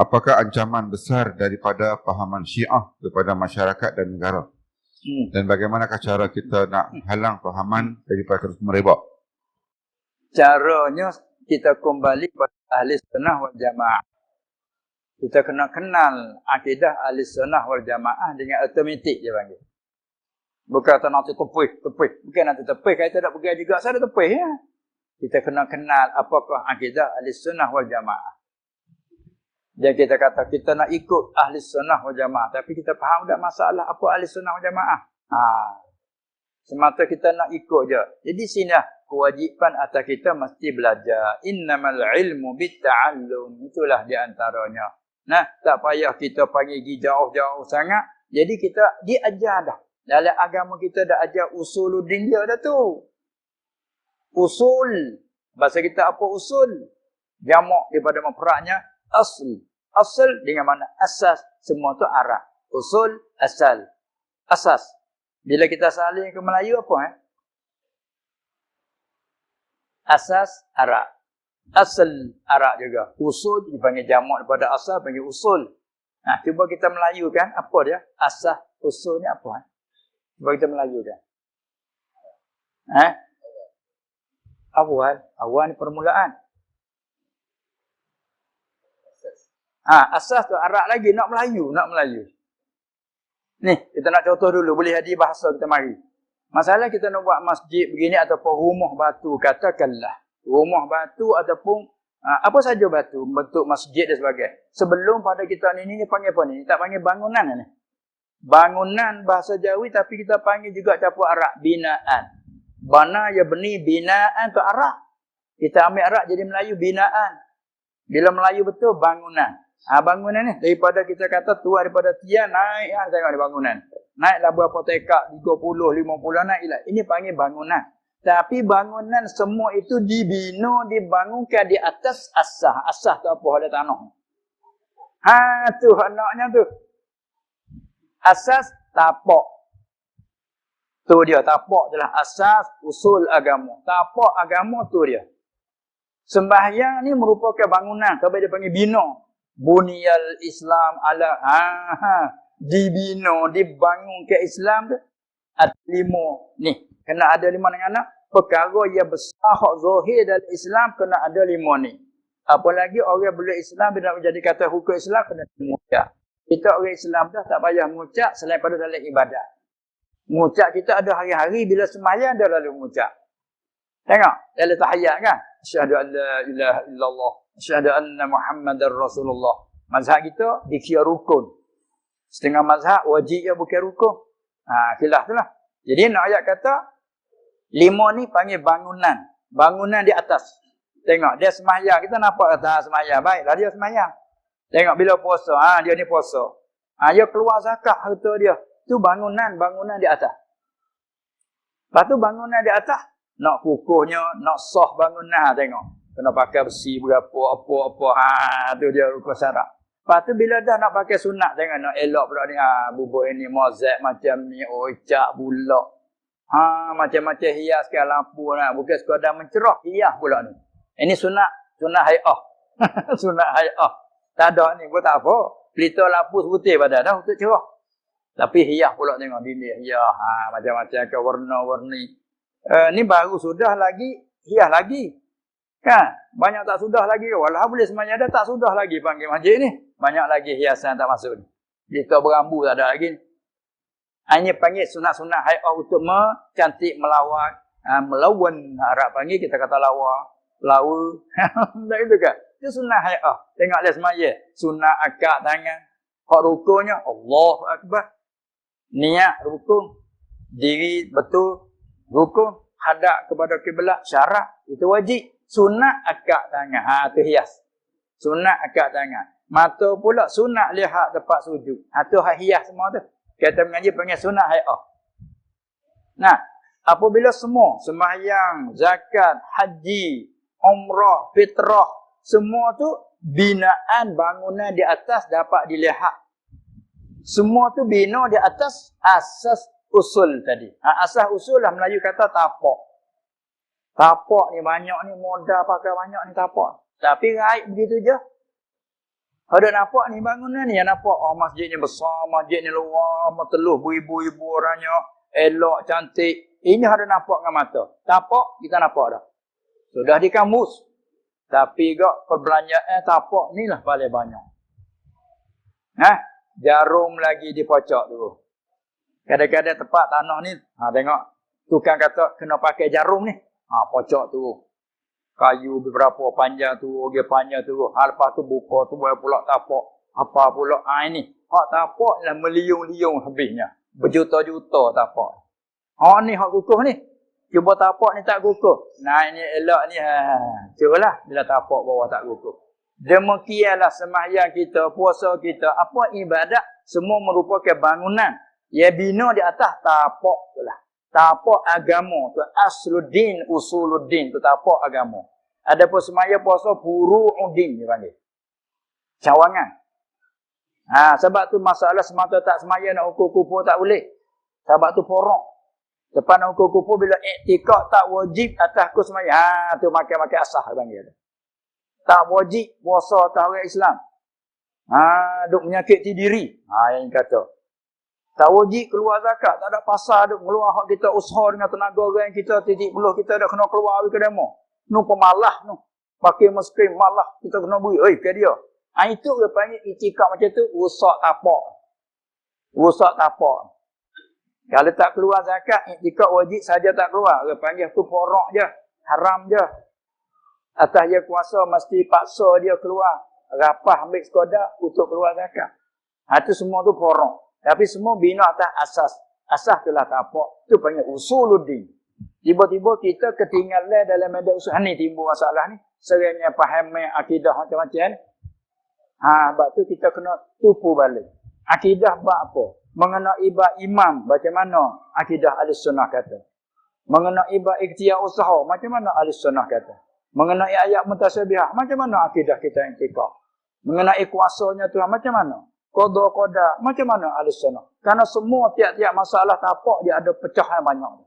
apakah ancaman besar daripada fahaman Syiah kepada masyarakat dan negara? Hmm. Dan bagaimanakah cara kita nak halang fahaman daripada terus merebak? Caranya kita kembali kepada ahli sunnah wal jamaah. Kita kena kenal akidah ahli sunnah wal jamaah dengan otomatik dia panggil. Bukan kata nanti tepih, tepih. Bukan nanti tepih, kita tak pergi juga, saya dah tepih ya. Kita kena kenal apakah akidah ahli sunnah wal jamaah. Dan kita kata kita nak ikut ahli sunnah wal jamaah. Tapi kita faham tak masalah apa ahli sunnah wal jamaah. Ha. Semata kita nak ikut je. Jadi sini lah kewajipan atas kita mesti belajar. Innamal ilmu bitta'allum. Itulah di antaranya. Nah, tak payah kita panggil pergi jauh-jauh sangat. Jadi kita diajar dah. Dalam agama kita dah ajar usuluddin dia dah tu usul. Bahasa kita apa usul? Jamak daripada memperaknya asl. Asal dengan mana asas semua tu arah. Usul, asal. Asas. Bila kita salin ke Melayu apa eh? Asas, arah. Asal, arah juga. Usul dipanggil jamak daripada asal, panggil usul. Nah, cuba kita Melayu kan, apa dia? Asas, usul ni apa eh? Cuba kita Melayu kan. Eh? awal, awal ni permulaan. Ha, asas tu Arab lagi, nak Melayu, nak Melayu. Ni, kita nak contoh dulu, boleh hadir bahasa kita mari. Masalah kita nak buat masjid begini ataupun rumah batu, katakanlah. Rumah batu ataupun ha, apa saja batu, bentuk masjid dan sebagainya. Sebelum pada kita ni, ni, panggil apa ni? Tak panggil bangunan ni. Bangunan bahasa Jawi tapi kita panggil juga campur Arab, binaan. Bana ya beni binaan tu Arab. Kita ambil Arab jadi Melayu binaan. Bila Melayu betul bangunan. Ha, bangunan ni daripada kita kata tua daripada tiang naik ha, tengok ni bangunan. Naiklah berapa tekak 30 50 naiklah. Ini panggil bangunan. Tapi bangunan semua itu dibina dibangunkan di atas asah. Asah tu apa ada tanah. Ha tu anaknya tu. Asas tapak. Tu dia, tapak adalah asas usul agama. Tapak agama tu dia. Sembahyang ni merupakan bangunan. Tapi dia panggil bina. Buniyal Islam ala ha, ha. Dibina, dibangun ke Islam tu. Ada lima. Ni, kena ada lima dengan anak. Perkara yang besar hak zahir dalam Islam kena ada lima ni. Apalagi orang boleh Islam bila menjadi kata hukum Islam kena mengucap. Kita orang Islam dah tak payah mengucap selain pada dalam ibadat. Mengucap kita ada hari-hari bila semayang dia lalu mengucap. Tengok, dalam tahiyat kan? Asyhadu an la ilaha illallah, asyhadu anna Muhammadar Rasulullah. Mazhab kita dikira rukun. Setengah mazhab wajib ya bukan rukun. Ha, khilaf tu lah. Jadi nak ayat kata lima ni panggil bangunan. Bangunan di atas. Tengok, dia semayang. Kita nampak kata ha, semayang. Baiklah dia semayang. Tengok bila puasa. Ha, dia ni puasa. Ha, dia keluar zakat harta dia. Itu bangunan-bangunan di atas. Lepas tu bangunan di atas, nak kukuhnya, nak sah bangunan, tengok. Kena pakai besi berapa, apa-apa, ha, tu dia rukun syarat. Lepas tu bila dah nak pakai sunat, tengok nak elok pula ni, ha, bubur ini, mozek macam ni, ocak, bulak. Ha, macam-macam hias ke lampu, nak. bukan sekadar mencerah, hias pula ni. Ini sunat, sunat hayah. sunat hayah. Tak ada ni, pun tak apa. Pelita lampu seputih pada dah untuk cerah. Tapi hiyah pula tengok dinding hiyah. Ha, macam-macam ke warna-warni. Uh, ni baru sudah lagi, hiyah lagi. Kan? Banyak tak sudah lagi. Walau boleh semuanya ada, tak sudah lagi panggil masjid ni. Banyak lagi hiasan tak masuk ni. Kita berambu tak ada lagi. Hanya panggil sunat-sunat hayah untuk mencantik melawat. Ha, melawan harap panggil kita kata lawa. Lawa. tak itu kan? Itu sunat hayah. Tengok dia semaya. Sunat akak tangan. Hak rukunya Allah Akbar niat rukun diri betul rukun hadap kepada kiblat syarat itu wajib sunat akak tangan. Ha tu hias. Sunat akak tangan. Mata pula sunat lihat tempat sujud. Ha tu hak hias semua tu. Kita mengaji panggil sunat hayah nah apabila semua sembahyang zakat haji umrah fitrah semua tu binaan bangunan di atas dapat dilihat. Semua tu bina di atas asas usul tadi. Ha, asas usul lah Melayu kata tapak. Tapak ni banyak ni modal pakai banyak ni tapak. Tapi raib begitu je. Ada nampak ni bangunan ni yang nampak oh masjid ni besar, masjid ni luar, teluh beribu-ibu orangnya, elok, cantik. Ini ada nampak dengan mata. Tapak kita nampak dah. Sudah di kamus. Tapi gak perbelanjaan tapak ni lah paling banyak. Nah, jarum lagi di pocok tu. Kadang-kadang tempat tanah ni, ha, tengok tukang kata kena pakai jarum ni. Ha, pocok tu kayu beberapa panjang tu, dia panjang tu. Ha, lepas tu buka tu boleh pula tapak. Apa pula ha, ini. Hak tapak lah meliung-liung habisnya. Berjuta-juta tapak. Ha ni hak kukuh ni. Cuba tapak ni tak kukuh. Nah ini elok ni. Ha. Cubalah bila tapak bawah tak kukuh. Demikianlah sembahyang kita, puasa kita, apa ibadat semua merupakan bangunan. Ya bina di atas tapak tu lah. Tapak agama tu asluddin usuluddin tu tapak agama. Ada pun semaya puasa furu'uddin dia panggil. Cawangan. Ha, sebab tu masalah semata tak semaya nak ukur kupur tak boleh. Sebab tu porok. Lepas nak ukur kupur bila iktikad tak wajib atas ku semaya. Ha, tu makan-makan asah dia panggil. Tak wajib puasa tahu Islam. Ha, duk menyakiti diri. Ha, yang kata. Tak wajib keluar zakat. Tak ada pasal duk keluar hak kita usaha dengan tenaga orang kita titik puluh kita dah kena keluar ke demo. Nu pemalah nu. Pakai maskrim malah kita kena beri. Oi ke dia. Ha, itu dia panggil itikad macam tu usak tapak. Usak tapak. Kalau tak keluar zakat, itikad wajib saja tak keluar. Dia panggil tu porok je. Haram je. Atas dia kuasa mesti paksa dia keluar. Rapah ambil sekodak untuk keluar zakat. Ha, itu semua tu porok. Tapi semua bina atas asas. Asas telah tapak. Itu panggil usuluddin. Tiba-tiba kita ketinggalan dalam media usul. Ini timbul masalah ni. Seringnya faham akidah macam-macam. Ha, sebab tu kita kena tupu balik. Akidah buat apa? Mengenai ibad imam. Macam mana akidah alis sunnah kata. Mengenai ibad ikhtiar usaha. Macam mana alis sunnah kata. Mengenai ayat mutasabiah. Macam mana akidah kita yang tikak. Mengenai kuasanya Tuhan. Macam mana? Koda-koda. Macam mana ahli sunnah? Karena semua tiap-tiap masalah tapak dia ada pecahan banyak.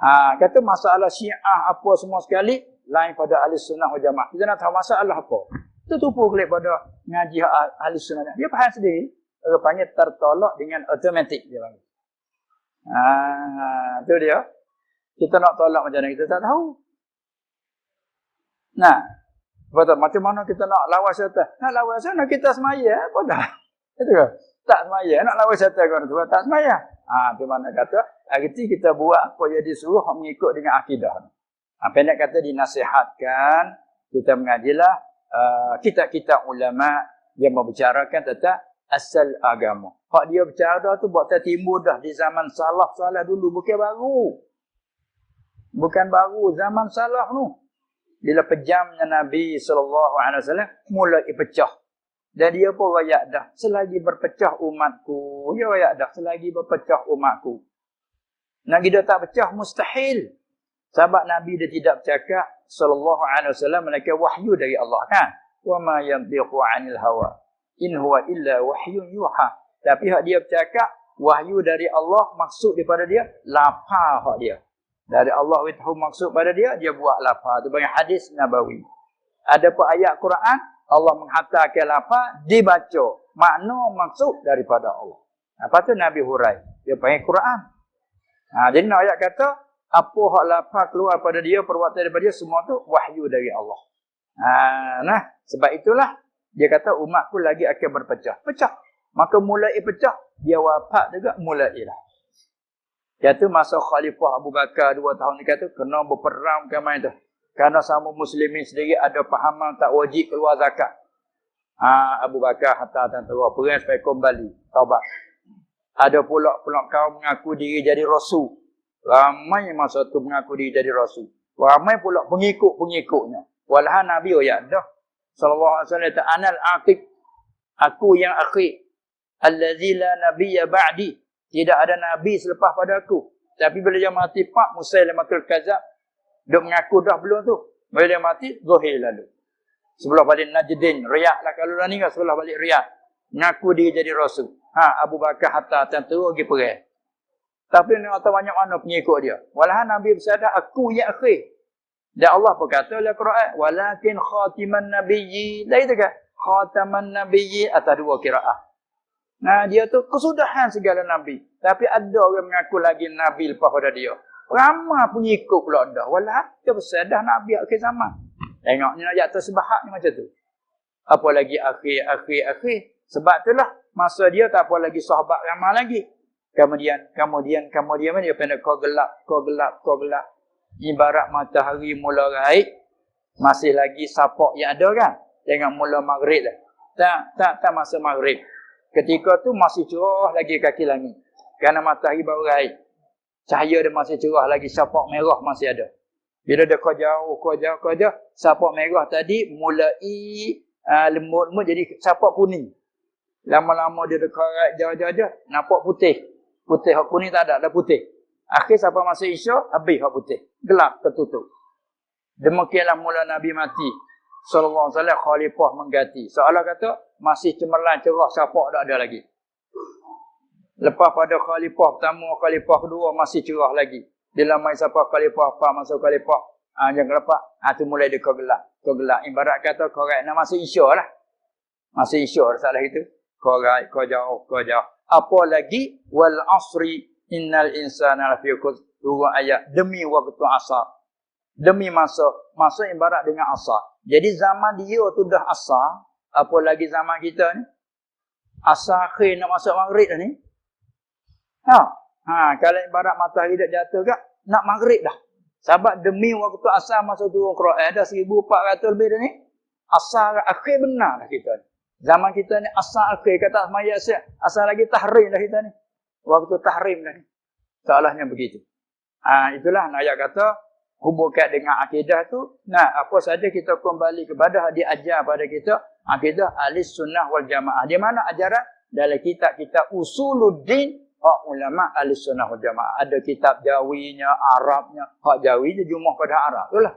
Ha, kata masalah syiah apa semua sekali, lain pada ahli sunnah wal jamaah. Kita nak tahu masalah apa. Itu tupu kelik pada ngaji ahli sunnah. Dia faham sendiri. Panggil tertolak dengan automatik. Dia panggil. Ha, itu dia. Kita nak tolak macam mana kita tak tahu. Nah, Betul. Macam mana kita nak lawan syaitan? Nak lawan syaitan, kita semaya. Apa dah? Itu ke? Tak semaya. Nak lawan syaitan? Sebab tak semaya. Ha, itu mana kata, arti kita buat apa yang disuruh mengikut dengan akidah. Ha, pendek kata dinasihatkan, kita mengajilah uh, kita-kita ulama yang membicarakan tentang asal agama. Hak dia bercara tu buat timbul dah di zaman salaf-salaf dulu. Bukan baru. Bukan baru. Zaman salaf tu bila pejamnya Nabi SAW mulai pecah. Dan dia pun rakyat dah. Selagi berpecah umatku. Dia rakyat dah. Selagi berpecah umatku. Nabi dia tak pecah mustahil. Sebab Nabi dia tidak bercakap sallallahu alaihi wasallam mereka wahyu dari Allah kan. Wa ma yantiqu 'anil hawa in huwa illa wahyun yuha. Tapi hak dia bercakap wahyu dari Allah maksud daripada dia lapar hak dia. Dari Allah witahu maksud pada dia, dia buat lapar. Itu banyak hadis Nabawi. Ada pun ayat Quran, Allah menghantarkan lapar, dibaca. Makna maksud daripada Allah. Apa tu Nabi Hurai? Dia panggil Quran. Ha, jadi nak ayat kata, apa hak lapar keluar pada dia, perbuatan daripada dia, semua tu wahyu dari Allah. Ha, nah, sebab itulah, dia kata umatku lagi akan berpecah. Pecah. Maka mulai pecah, dia wafat juga mulai lah. Kata masa Khalifah Abu Bakar dua tahun ni kata kena berperang ke main tu. Karena sama muslimin sendiri ada pahaman tak wajib keluar zakat. Ha, Abu Bakar hantar dan terus perang supaya kembali taubat. Ada pula pula kaum mengaku diri jadi rasul. Ramai masa tu mengaku diri jadi rasul. Ramai pula pengikut-pengikutnya. Walahan Nabi oh ya dah. Sallallahu alaihi wasallam anal aqiq. Aku yang akhir. Allazi la nabiyya ba'di. Tidak ada Nabi selepas pada aku. Tapi bila dia mati, Pak Musailamatul Kazab. Dia mengaku dah belum tu. Bila dia mati, Zuhir lalu. Sebelah balik Najdin. Riyak lah kalau dah kan sebelah balik Riyak. Mengaku dia jadi Rasul. Ha, Abu Bakar hatta tentu pergi pergi. Tapi ni atau banyak mana pengikut dia. Walahan Nabi bersabda, aku yang akhir. Dan Allah berkata oleh Quran, walakin khatiman nabiyyi. Dah itu kan? khataman nabiyyi atas dua kiraah. Nah, dia tu kesudahan segala nabi. Tapi ada orang mengaku lagi nabi lepas pada dia. Ramai pengikut pula dah. Walah, dia besar dah nabi akhir zaman. Tengoknya ayat tersebahak ni macam tu. Apa lagi akhir, akhir, akhir. Sebab itulah masa dia tak apa lagi sahabat ramai lagi. Kemudian, kemudian, kemudian dia kena kau gelap, kau gelap, kau gelap. Ibarat matahari mula raib, masih lagi sapok yang ada kan? Tengok mula maghrib dah. Tak, tak, tak masa maghrib. Ketika tu masih cerah lagi kaki langit. Kerana matahari baru raib. Cahaya dia masih cerah lagi. Sapak merah masih ada. Bila dia kau jauh, kau jauh, kau jauh. Sapak merah tadi mulai uh, lembut-lembut jadi sapak kuning. Lama-lama dia dekat jauh-jauh, nampak putih. Putih, hak kuning tak ada, dah putih. Akhir sampai masa isya, habis hak putih. Gelap, tertutup. Demikianlah mula Nabi mati. Sallallahu alaihi wasallam khalifah mengganti. Seolah kata masih cemerlang cerah siapa tak ada lagi. Lepas pada khalifah pertama, khalifah kedua masih cerah lagi. Bila mai siapa khalifah apa masuk khalifah, ah ha, jangan lepak. Ah ha, mulai dia. Kau gelap ibarat kata kau nak masuk isya lah. Masih isya salah itu. Kau kau jauh, kau jauh. Apa lagi wal asri innal insana lafi dua ayat demi waktu asar. Demi masa, masa ibarat dengan asar. Jadi zaman dia tu dah asar, apa lagi zaman kita ni? Asar akhir nak masuk maghrib dah ni. Ha, ha kalau ibarat matahari dah jatuh ke, nak maghrib dah. Sebab demi waktu asar masuk turun Quran dah 1400 lebih dah ni. Asar akhir benar dah kita ni. Zaman kita ni asar akhir kata semaya asar lagi tahrim dah kita ni. Waktu tahrim dah ni. Soalnya begitu. Ha, itulah ayat kata hubungkan dengan akidah tu nah apa saja kita kembali kepada diajar pada kita akidah ahli sunnah wal jamaah. Di mana ajaran? Dalam kitab kita usuluddin hak ulama ahli sunnah wal jamaah. Ada kitab jawinya arabnya. Hak jawi dia jumlah pada arab. Itulah.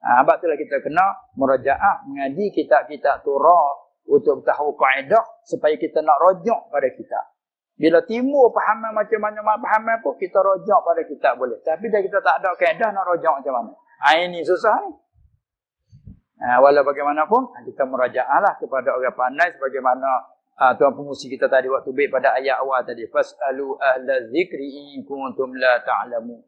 Ha, sebab itulah kita kena merajaah mengaji kitab-kitab turah untuk tahu kaedah supaya kita nak rujuk pada kitab. Bila timbul pahaman macam mana pahaman pun kita rojak pada kitab boleh. Tapi dah kita tak ada kaedah nak rojak macam mana. Ha, ini susah ni. Ha, walau bagaimanapun kita merajaahlah kepada orang pandai sebagaimana ha, tuan pengusi kita tadi waktu baik pada ayat awal tadi. Fas'alu ahla zikri in kuntum la ta'lamu.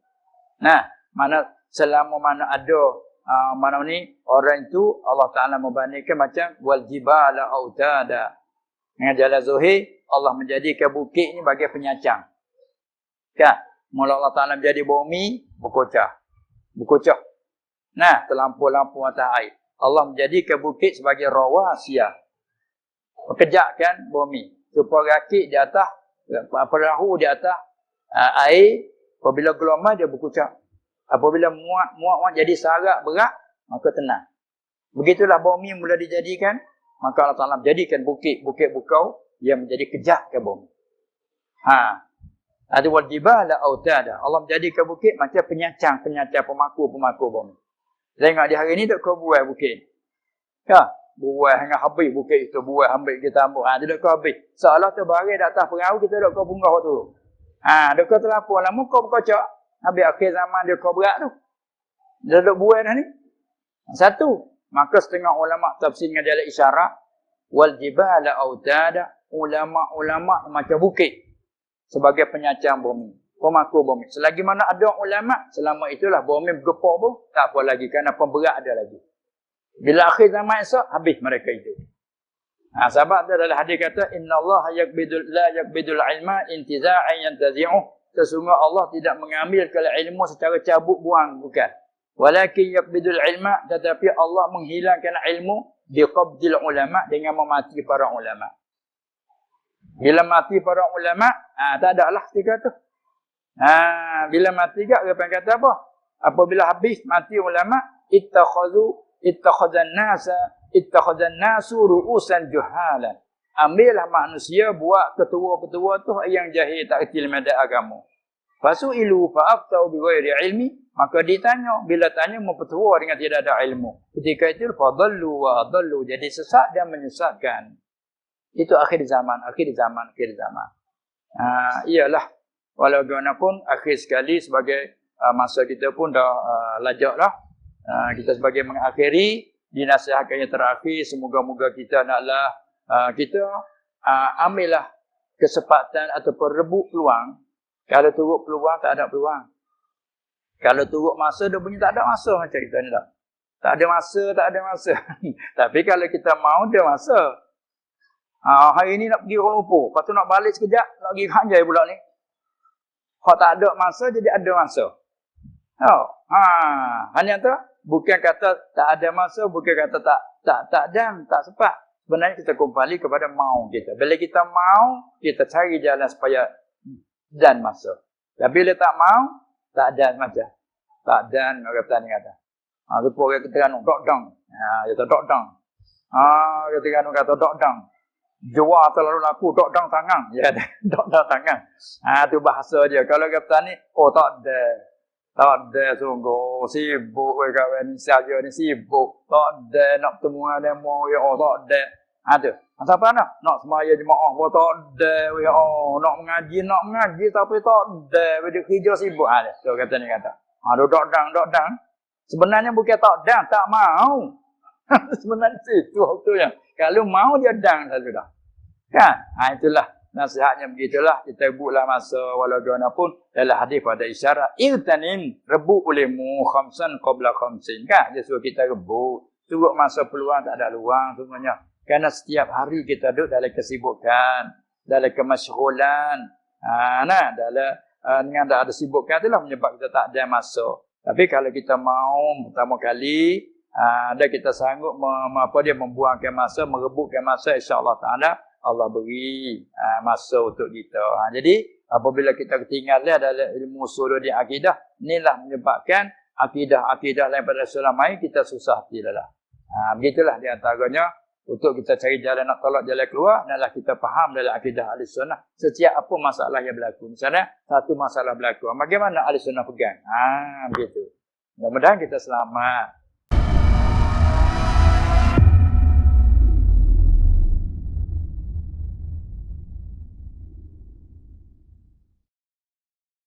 Nah, mana selama mana ada uh, mana ni orang itu Allah Taala membandingkan macam wal jibala autada. Dengan jalan zuhir Allah menjadikan bukit ini bagi penyacang. Kan? Mula Allah Ta'ala menjadi bumi, berkocah. Berkocah. Nah, terlampu-lampu atas air. Allah menjadikan bukit sebagai rawasia. Pekejakkan bumi. Supaya rakit di atas, perahu di atas uh, air. Apabila gelombang dia berkocah. Apabila muat-muat jadi sarak berat, maka tenang. Begitulah bumi mula dijadikan. Maka Allah Ta'ala menjadikan bukit-bukit bukau yang menjadi kejak ke bumi. Ha. Ada wal jibala autada. Allah menjadikan bukit macam penyacang-penyacang pemaku-pemaku bumi. Tengok di hari ni tak kau buai bukit. Ya, buai hingga habis bukit itu, buai ambil kita ambil. Ha, tidak kau habis. Seolah tu bari di atas perahu kita tak kau bunggah tu. Ha, dok kau terlampau lama kau berkocak. Habis akhir zaman dia kau berat tu. Dia dok buai dah ni. Satu, maka setengah ulama tafsir dengan jalan isyarat wal jibala autada ulama-ulama macam bukit sebagai penyacang bumi, pemaku bumi. Selagi mana ada ulama, selama itulah bumi bergepuk pun tak apa lagi kerana pemberat ada lagi. Bila akhir zaman esok, habis mereka itu. Ha, sebab tu adalah hadis kata inna Allah yakbidul la yakbidul ilma intiza'an yantazi'u sesungguhnya Allah tidak mengambil kalau ilmu secara cabut buang bukan walakin yakbidul ilma tetapi Allah menghilangkan ilmu biqabdil ulama dengan memati para ulama bila mati para ulama, ha, tak ada lah ketika tu. Ha, bila mati gak, apa yang kata apa? Apabila habis mati ulama, ittakhadhu ittakhadhan nasa ittakhadhan nasu ru'usan juhalan. Ambillah manusia buat ketua-ketua tu yang jahil tak kerti ilmu agama. Fasu ilu fa'aftau bi ghairi ilmi, maka ditanya bila tanya mau petua dengan tidak ada ilmu. Ketika itu fadallu wa adallu jadi sesat dan menyesatkan. Itu akhir zaman, akhir zaman, akhir zaman. Uh, iyalah, walau bagaimanapun akhir sekali sebagai uh, masa kita pun dah uh, lajak lah. Uh, kita sebagai mengakhiri dinasihatkan yang terakhir semoga-moga kita naklah uh, kita uh, ambillah kesempatan ataupun rebut peluang. Kalau turut peluang tak ada peluang. Kalau turut masa dia punya tak ada masa macam kita ni tak. Tak ada masa tak ada masa. Tapi kalau kita mau dia masa. Uh, hari ni nak pergi Kuala Lumpur. Lepas tu nak balik sekejap nak pergi Hanjai pula ni kalau tak ada masa jadi ada masa oh, ha hanya tu bukan kata tak ada masa, bukan kata tak tak tak dan tak sempat. Sebenarnya kita kembali kepada mau kita. Bila kita mau, kita cari jalan supaya dan masa. Dan bila tak mau, tak dan macam. Tak dan orang petani kata. Ha, rupa orang kata kan, dok dong. Ha, kata dok dong. Ha, kata kan, kata dok dong. Jua terlalu laku, dok dong tangan. Ya, dok dong tangan. Ha, tu bahasa dia. Kalau orang petani, oh tak ada. Tak ada sungguh sibuk we kawan saja ni sibuk. Tak ada nak bertemu ada mau ya oh tak ada. Ada. Masa apa nak? Nak semaya jemaah pun tak ada we oh nak mengaji nak mengaji tapi tak ada we dia kerja sibuk ada. Tu kata ni kata. Ha dok dang dok dang. Sebenarnya bukan tak dang, tak mau. Sebenarnya itu waktunya. Kalau mau dia dang selalu dah. Kan? Ha itulah nasihatnya begitulah. Kita buatlah masa walau dua pun dalam hadis pada isyarat. Irtanin rebut olehmu khamsan qabla khamsin. Kan? Dia suruh kita rebut. Turut masa peluang tak ada luang semuanya kerana setiap hari kita duduk dalam kesibukan dalam kemasyhulan ha, nah dalam uh, dengan tak ada sibukan itulah menyebab kita tak ada masa. Tapi kalau kita mau pertama kali uh, ada kita sanggup mem, apa dia membuangkan masa merebutkan masa insyaallah taala Allah beri uh, masa untuk kita. Ha, jadi apabila kita ketinggalan dalam ilmu usul di akidah, inilah menyebabkan akidah-akidah lain pada sulam lain kita susah hati. Ha, begitulah di antaranya untuk kita cari jalan nak tolak jalan keluar adalah kita faham dalam akidah ahli sunnah setiap apa masalah yang berlaku. Misalnya satu masalah berlaku. Bagaimana ahli sunnah pegang? Ha, begitu. Mudah-mudahan kita selamat.